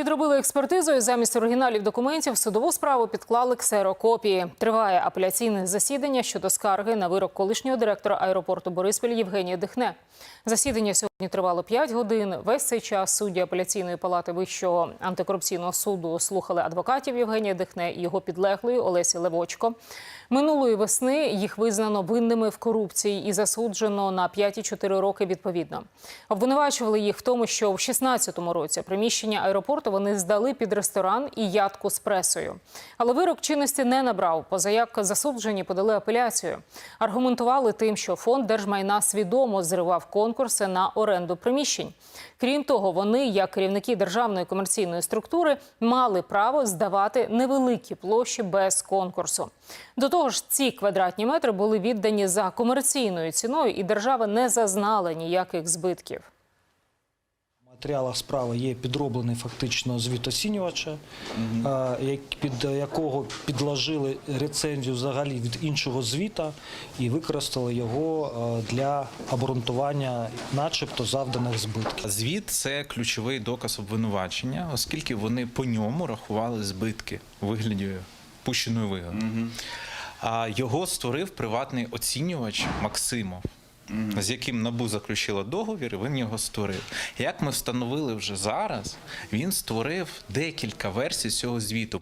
Підробили експертизу і замість оригіналів документів судову справу підклали ксерокопії. Триває апеляційне засідання щодо скарги на вирок колишнього директора аеропорту Бориспіль Євгенія Дихне. Засідання сьогодні тривало 5 годин. Весь цей час судді апеляційної палати Вищого антикорупційного суду слухали адвокатів Євгенія Дихне і його підлеглої Олесі Левочко. Минулої весни їх визнано винними в корупції і засуджено на 5 і 4 роки відповідно. Обвинувачували їх в тому, що в 16-му році приміщення аеропорту вони здали під ресторан і ядку з пресою. Але вирок чинності не набрав. Позаяк засуджені подали апеляцію. Аргументували тим, що фонд держмайна свідомо зривав конкурси на оренду приміщень. Крім того, вони, як керівники державної комерційної структури, мали право здавати невеликі площі без конкурсу. До того ж, ці квадратні метри були віддані за комерційною ціною, і держава не зазнала ніяких збитків. Матеріалах справи є підроблений фактично звіт оцінювача, під якого підложили рецензію взагалі від іншого звіта і використали його для обґрунтування, начебто, завданих збитків. Звіт це ключовий доказ обвинувачення, оскільки вони по ньому рахували збитки у вигляді пущеної вигоди. А його створив приватний оцінювач Максимов. З яким НАБУ заключило договір, і він його створив. Як ми встановили вже зараз, він створив декілька версій цього звіту.